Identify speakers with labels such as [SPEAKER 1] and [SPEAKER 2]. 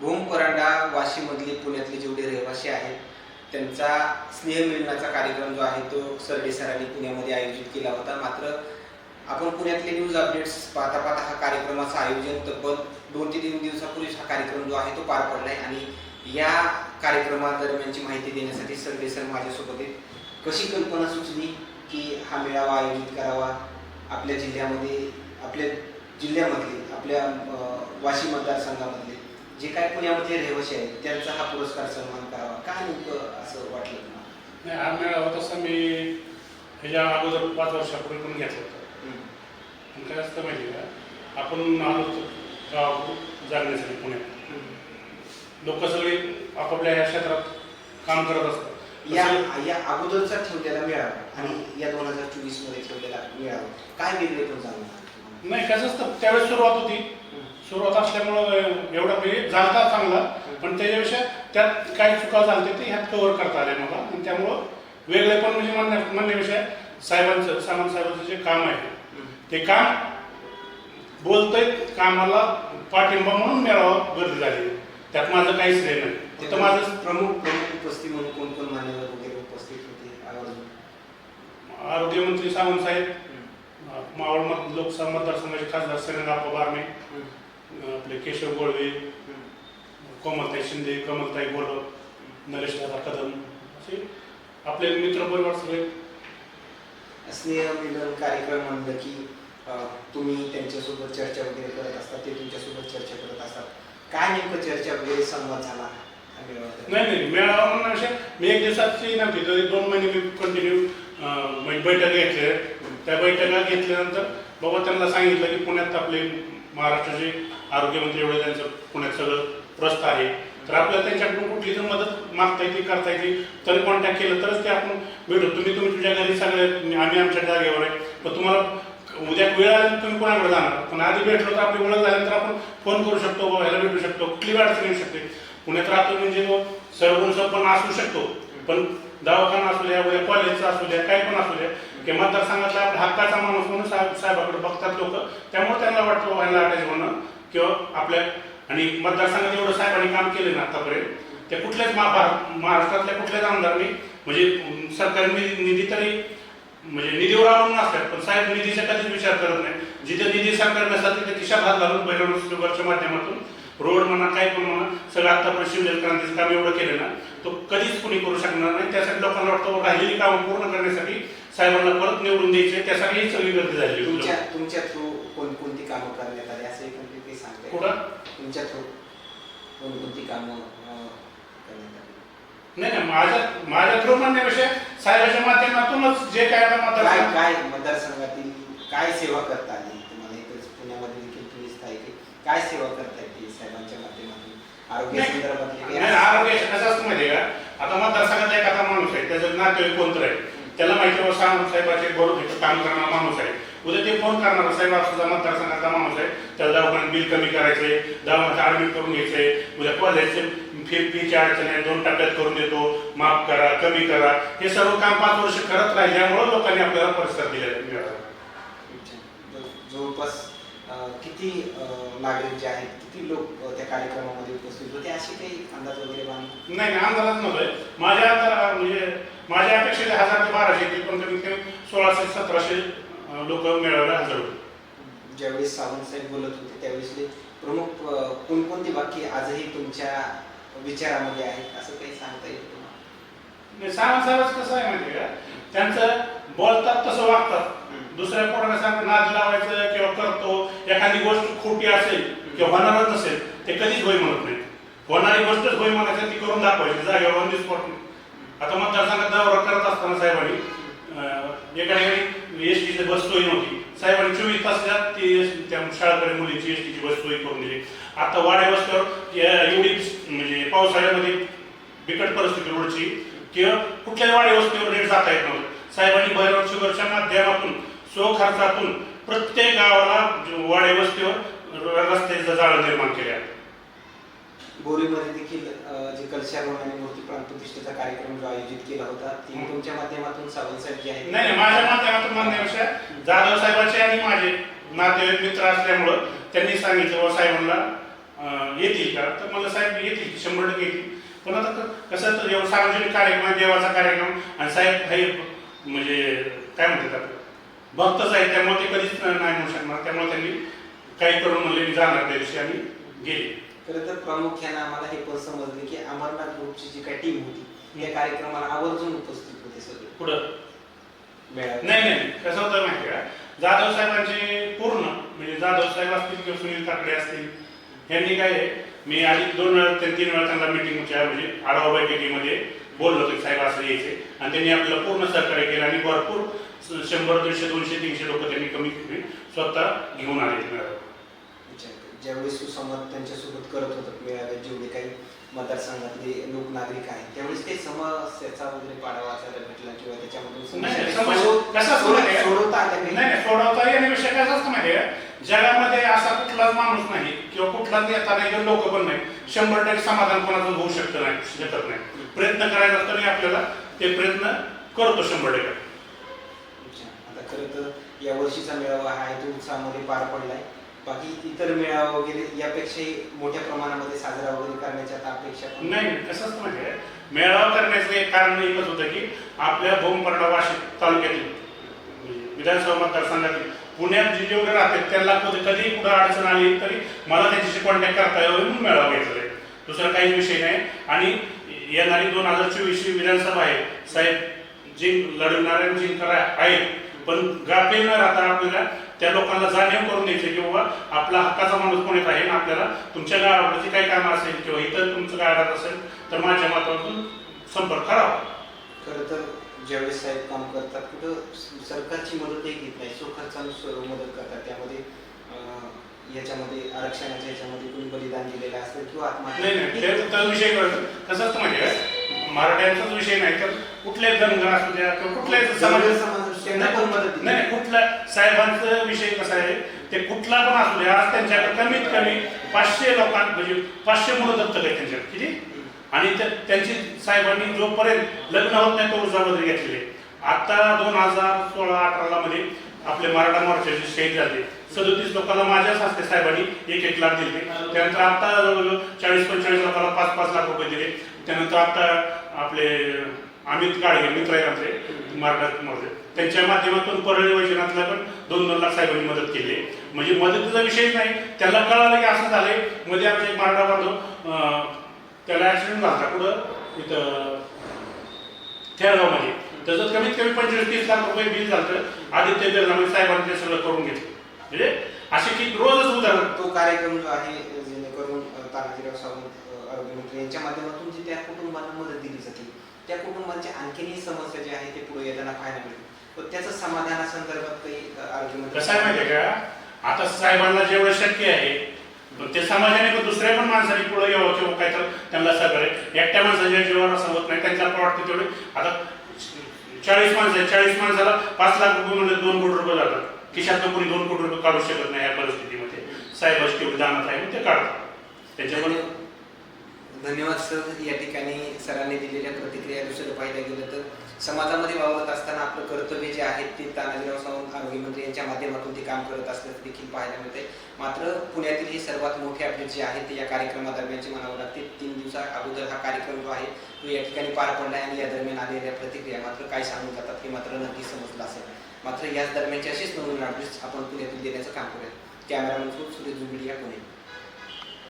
[SPEAKER 1] भूम परांडा वाशीमधले पुण्यातले जेवढे रहिवासी आहेत त्यांचा स्नेह मिलनाचा कार्यक्रम जो आहे तो सरडे सरांनी पुण्यामध्ये आयोजित केला होता. मात्र आपण पुण्यातले न्यूज अपडेट्स पाहता पाहता हा कार्यक्रमाचं आयोजन तब्बल दोन ते तीन दिवसापूर्वीच हा कार्यक्रम जो आहे तो पार पडला आहे आणि या कार्यक्रमादरम्यानची माहिती देण्यासाठी सरडे सर माझ्यासोबत आहेत. कशी कल्पना सुचली की हा मेळावा आयोजित करावा? आपल्या जिल्ह्यामध्ये आपल्या जिल्ह्यामधले आपल्या वाशी मतदारसंघामधले जे काय पुण्यामध्ये रहिवासी आहेत त्यांचा हा पुरस्कार सन्मान करावा. काय नेमकं असं वाटलं तुम्हाला?
[SPEAKER 2] नाही हा मेळावा तसा मी ह्याच्या अगोदर पाच वर्षापूर्वी पण घेतला होता. आणि काय असतं माहिती आहे का? आपण आलो होतो गावाकडून जागण्यासाठी पुण्यात. लोक सगळे आपापल्या या क्षेत्रात काम करत असतात.
[SPEAKER 1] या
[SPEAKER 2] तसं
[SPEAKER 1] या अगोदरचा ठेवलेला मेळावा आणि या दोन हजार चोवीसमध्ये ठेवलेला मेळावा काय वेगळे पण जाणवणार तुम्हाला?
[SPEAKER 2] नाही कसं असतं त्यावेळेस सुरुवात होती. सुरुवात असल्यामुळं एवढा म्हणजे झालता चांगला पण त्याच्यापेक्षा त्यात काही चुका झाल्या ते ह्यात कव्हर करता आले मला आणि त्यामुळं वेगळे पण म्हणजे म्हणण्या म्हणण्यापेक्षा साहेबांचं सामंत साहेबांचं जे काम आहे. ते काम बोलतंय कामाला पाठिंबा म्हणून मिळावा गर्दी झाली त्यात माझं काहीच नाही नाही फक्त माझं
[SPEAKER 1] प्रमुख प्रमुख उपस्थित म्हणून कोण कोण मान्यवर वगैरे उपस्थित होते
[SPEAKER 2] आरोग्यमंत्री सावंत साहेब. मावळ मत लोकसभा मतदारसंघाचे खासदार श्रीरंगाप्पा बारणे. आपले केशव गोळवे. कोमलताई शिंदे कमलताई गोडव नरेश दादा कदम असे आपले मित्र परिवार सगळे
[SPEAKER 1] स्नेह मिलन कार्यक्रम म्हणलं की तुम्ही त्यांच्यासोबत चर्चा वगैरे करत असतात ते तुमच्यासोबत चर्चा करत असतात काय नेमकं चर्चा वगैरे संवाद झाला?
[SPEAKER 2] नाही नाही मेळावा म्हणण्यापेक्षा मी एक दिवसाची नव्हती तरी दोन महिने मी कंटिन्यू म्हणजे बैठक घेतल्या त्या बैठका घेतल्यानंतर बाबा त्यांना सांगितलं की पुण्यात आपले महाराष्ट्राचे आरोग्यमंत्री एवढे त्यांचं पुण्यात सगळं प्रस्त आहे. तर आपल्याला त्यांच्याकडून कुठली जर मदत मागता येते करता येते तरी कॉन्टॅक्ट केलं तरच ते आपण भेटू. तुम्ही तुम्ही तुझ्या घरी सगळे आम्ही आमच्या जागेवर आहे. पण तुम्हाला उद्या वेळ आल्यानंतर तुम्ही कोणाकडे जाणार? पण आधी भेटलो तर आपली ओळख झाल्यानंतर आपण फोन करू शकतो व्हायला ह्याला भेटू शकतो कुठली अडचण येऊ शकते. पुण्यात राहतो म्हणजे तो सर्वगुण पण असू शकतो. पण दवाखाना असू द्या उद्या कॉलेजचा असू द्या काही पण असू द्या. किंवा मतदारसंघातला आपला हक्काचा माणूस म्हणून साहेब साहेबाकडे बघतात लोक. त्यामुळे त्यांना वाटतं व्हायला ह्याला अटॅच होणं किंवा आपल्या आणि मतदारसंघात एवढं साहेबांनी काम केले ना आतापर्यंत. त्या कुठल्याच महाराष्ट्रातल्या कुठल्याच आमदारांनी म्हणजे सरकारी निधी निधी तरी म्हणजे निधीवर अवलंबून असतात पण साहेब निधीचा कधीच विचार करत नाही. जिथे निधी सरकार नसतात तिथे खिशात हात घालून बैठक शुगरच्या माध्यमातून रोड म्हणा काय पण म्हणा सगळं आतापर्यंत शिवजल क्रांतीचं काम एवढं केलं ना तो कधीच कोणी करू शकणार नाही. त्यासाठी लोकांना वाटतं राहिलेली कामं पूर्ण करण्यासाठी साहेबांना परत निवडून द्यायचे त्यासाठी ही सगळी गर्दी झाली
[SPEAKER 1] तुमच्या तुमच्या थ्रू कोणकोणती कामं करण्यात आली? असं एकंदरीत काही सांगता येईल?
[SPEAKER 2] कुठं?
[SPEAKER 1] तुमच्या थ्रू कोणकोणती कामं अं, करण्यात आली?
[SPEAKER 2] नाही नाही माझ्या माझ्या थ्रू म्हणण्यापेक्षा साहेबाच्या माध्यमातूनच जे काय आता
[SPEAKER 1] काय
[SPEAKER 2] मतदार
[SPEAKER 1] काय मतदारसंघातील काय सेवा करता आली? तुम्हाला इथेच पुण्यामध्ये देखील तुम्ही स्थायिक. काय सेवा करता माध्यमातून आरोग्य. संदर्भातले
[SPEAKER 2] नाही, आरोग्य कसं असतं माहिती आहे का? आता एखादा माणूस आहे त्याचं नातेवाईक कोणतं आहे त्याला माहिती साहेब साहेबाचे बरोबर काम करणारा माणूस आहे. उद्या ते फोन करणार साहेब सुद्धा मतदारसंघातला माणूस आहे. त्याला दवाखान्यात बिल कमी करायचंय दवाखान्यात ऍडमिट करून घ्यायचंय. उद्या कॉलेजचे फी फीची अडचण आहे दोन टप्प्यात करून देतो. माफ करा कमी करा. हे सर्व काम पाच वर्ष करत राहिल्यामुळं लोकांनी आपल्याला प्रतिसाद दिला मिळाला
[SPEAKER 1] जवळपास किती नागरिक जे आहेत किती लोक त्या कार्यक्रमामध्ये उपस्थित होते? असे काही अंदाज वगैरे बांधून
[SPEAKER 2] नाही नाही अंदाजच नव्हतोय माझ्या अंदाज म्हणजे माझ्या अपेक्षेत हजार ते बाराशे पण कमीत कमी सोळाशे सतराशे लोक मिळायला हजर होते.
[SPEAKER 1] ज्यावेळेस सावंत साहेब बोलत होते त्यावेळेस ते प्रमुख कोणकोणती वाक्य आजही तुमच्या विचारामध्ये आहेत? असं काही सांगता येईल तुम्हाला?
[SPEAKER 2] सावंत साहेबच कसं आहे माहिती का? त्यांचं बोलतात तसं वागतात. दुसऱ्या कोणाला सांग नाच लावायचं किंवा करतो एखादी गोष्ट खोटी असेल किंवा होणारच नसेल ते कधीच होय म्हणत नाही होणारी गोष्टच होय म्हणायचं ती करून दाखवायची. जागेवर ऑन दी स्पॉट आता मतदारसंघात दौरा करत असताना साहेबांनी एका ठिकाणी एस टीची बस सोय नव्हती. साहेबांनी चोवीस तास त्यात ती एस- त्या शाळाकडे मुलीची एस टीची बस करून दिली. आता वाड्या वस्त्यावर या- एवढी म्हणजे पावसाळ्यामध्ये बिकट परिस्थिती रोडची किंवा कुठल्याही वाड्या वस्तीवर रेट जाता येत नव्हतं. साहेबांनी भैरव शुगरच्या माध्यमातून स्व खर्चातून प्रत्येक गावाला जो वाडी वस्तीवर र- रस्त्याचं जाळं निर्माण केले आहे.
[SPEAKER 1] बोरीमध्ये देखील जे कलशारोहण आणि मूर्ती प्राणप्रतिष्ठेचा कार्यक्रम जो आयोजित केला होता ती. तुमच्या माध्यमातून सावंत साहेब जे आहेत
[SPEAKER 2] नाही नाही माझ्या माध्यमातून म्हणण्यापेक्षा जाधव साहेबांचे आणि माझे नातेवाईक मित्र असल्यामुळं त्यांनी सांगितलं बाबा साहेबांना येतील का? तर मला साहेब येतील शंभर टक्के येतील. पण आता कसं तर सार्वजनिक कार्यक्रम देवाचा कार्यक्रम. आणि साहेब हे म्हणजे काय म्हणतात आपलं भक्तच आहे त्यामुळे ते कधीच नाही म्हणू शकणार. त्यामुळे त्यांनी काही करून म्हणले मी जाणार त्या दिवशी आणि गेले.
[SPEAKER 1] खरं तर प्रामुख्याने आम्हाला हे पण समजले की अमरनाथ ग्रुपची जी काही टीम होती या कार्यक्रमाला आवर्जून उपस्थित होते सगळे.
[SPEAKER 2] पुढं. नाही नाही कसं होतं माहिती का? जाधव साहेबांचे पूर्ण म्हणजे जाधव साहेब असतील किंवा सुनील काकडे असतील यांनी काय मी आधी दोन वेळा ते तीन वेळा त्यांना मिटिंगच्या म्हणजे आढावा बैठकीमध्ये बोललो होतो की साहेब असं यायचे आणि त्यांनी आपल्याला पूर्ण सहकार्य केलं आणि भरपूर शंभर दीडशे दोनशे तीनशे लोक त्यांनी कमी कमी स्वतः घेऊन आले.
[SPEAKER 1] ज्यावेळेस सुसंवाद त्यांच्यासोबत करत होतात मेळाव्यात जेवढे काही मतदारसंघातले लोक नागरिक आहेत त्यावेळेस काही समस्याचा वगैरे पाडावा वाचायला भेटला किंवा त्याच्यामधून
[SPEAKER 2] कसं?
[SPEAKER 1] सोडवता
[SPEAKER 2] येण्याविषयी काय असतं माहिती जगामध्ये असा कुठलाच माणूस नाही किंवा कुठलाच नेता नाही किंवा लोक पण नाही. शंभर टक्के समाधान कोणाचं होऊ शकतं नाही शकत नाही. प्रयत्न करायचा आणि आपल्याला ते प्रयत्न करतो शंभर टक्के.
[SPEAKER 1] खरं तर या वर्षीचा मेळावा हा आहे उत्साहामध्ये पार पडलाय. बाकी इतर मेळावा वगैरे यापेक्षाही मोठ्या प्रमाणामध्ये साजरा वगैरे करण्याच्या आता अपेक्षा पण-
[SPEAKER 2] नाही नाही, कसं असतं म्हणजे मेळावा करण्याचं एक कारण एकच होतं की आपल्या भोमपर्डा वाशिक तालुक्यातील म्हणजे विधानसभा मतदारसंघातील पुण्यात जे जेवढे राहतात त्यांना कधी कधी कुठं अडचण आली तरी मला त्याच्याशी कॉन्टॅक्ट करता यावं म्हणून मेळावा घेतलेला आहे. दुसरा काहीच विषय नाही. आणि येणारी दोन हजार चोवीसची विधानसभा आहे. साहेब जिंक लढवणाऱ्या जिंकणाऱ्या आहेत. पण गाफील न राहता आपल्याला. त्या लोकांना जाणीव करून द्यायचं की बाबा आपला हक्काचा माणूस कोण येत आहे आपल्याला. तुमच्या गावाकडची काही कामं असेल किंवा इतर तुमचं गावात असेल तर माझ्या माध्यमातून संपर्क करावा.
[SPEAKER 1] खरं तर ज्यावेळेस साहेब काम करतात कुठं सरकारची मदतही घेत नाही. स्वखर्चानुसार मदत करतात. त्यामध्ये याच्यामध्ये आरक्षणाच्या याच्यामध्ये कोणी बलिदान दिलेलं असेल किंवा
[SPEAKER 2] नाही नाही.
[SPEAKER 1] आत्महत्या
[SPEAKER 2] ते तर विषय कळतं. कसं असतं आहे मराठ्यांचाच विषय नाही तर कुठल्याही धनगर असू द्या किंवा कुठल्याही समाज
[SPEAKER 1] त्यांना पण मदत दिली.
[SPEAKER 2] नाही नाही, कुठला साहेबांचा विषय कसा आहे ते कुठला पण असू दे आज त्यांच्याकडे कमीत कमी पाचशे लोकां म्हणजे पाचशे मुलं दत्तक आहे त्यांच्याकडे किती आणि त्या- त्यांची साहेबांनी जोपर्यंत लग्न होत नाही तो जबाबदारी घेतलेली आहे. आता दोन हजार सोळा अठराला मध्ये आपले मराठा मोर्चाचे शहीद झाले सदोतीस लोकांना माझ्याच हस्ते साहेबांनी एक एक लाख दिले त्यानंतर आता जवळजवळ चाळीस पंचेचाळीस लोकांना पाच पाच लाख रुपये दिले त्यानंतर आता आपले अमित काळगे मित्र आहेत आमचे मराठा मोर्चे त्यांच्या माध्यमातून परळी वैजनाथला पण दोन दोन लाख साहेबांनी मदत केली म्हणजे मदतीचा विषयच नाही. त्याला कळालं की असं झालंय. मध्ये आमचा एक मराठा बांधव त्याला ऍक्सिडेंट झाला. कुठं? इथं खेळगावमध्ये त्याचं कमीत कमी पंचवीस तीस लाख रुपये बिल झालं आदित्य बिर्ला साहेबांनी ते सगळं करून घेतलं. म्हणजे असे की रोजच उदाहरण.
[SPEAKER 1] तो कार्यक्रम जो आहे जेणेकरून तानाजीराव सावंत आरोग्यमंत्री यांच्या माध्यमातून जी त्या कुटुंबांना मदत दिली जाते. त्या कुटुंबांची आणखीनही समस्या जी आहे ते पुढे येताना पाहायला मिळते. व त्याचं समाधानासंदर्भात काही अं, आरोग्यमंत्री
[SPEAKER 2] कसं आहे माहितीये का? आता साहेबांना जेवढं शक्य आहे ते समाजाने पण दुसऱ्या पण माणसाने पुढे यावं किंवा काय तर त्यांना सगळे. एकट्या माणसाच्या जीवावर असं होत नाही त्यांच्या पण वाटतं तेवढे. आता चाळीस माणसं आहे चाळीस माणसाला पाच लाख रुपये म्हणजे दोन कोटी रुपये जातात. खिशातनं कोणी दोन कोटी रुपये काढू शकत नाही या परिस्थितीमध्ये. साहेबाची तेवढी जाणत आहे मग ते काढतात. त्याच्यामुळे
[SPEAKER 1] धन्यवाद सर. या ठिकाणी सरांनी दिलेल्या प्रतिक्रिया दुसरं पाहिलं गेलं तर समाजामध्ये वावरत असताना आपलं कर्तव्य जे आहे ते तानाजीराव सावंत आरोग्यमंत्री यांच्या माध्यमातून ते काम करत असल्याचं देखील पाहायला मिळते मात्र पुण्यातील हे सर्वात मोठे अपडेट जे आहे ते या कार्यक्रमादरम्यानचे म्हणावं लागते. तीन दिवसा अगोदर हा कार्यक्रम जो आहे तो या ठिकाणी पार पडला आणि या दरम्यान आलेल्या प्रतिक्रिया मात्र काय सांगून जातात हे मात्र नक्की समजलं असेल. मात्र याच दरम्यानचे अशीच नवीन अपडेट्स आपण पुण्यातून देण्याचं काम करूया. कॅमेरामन सुरेश जुबिडिया पुणे.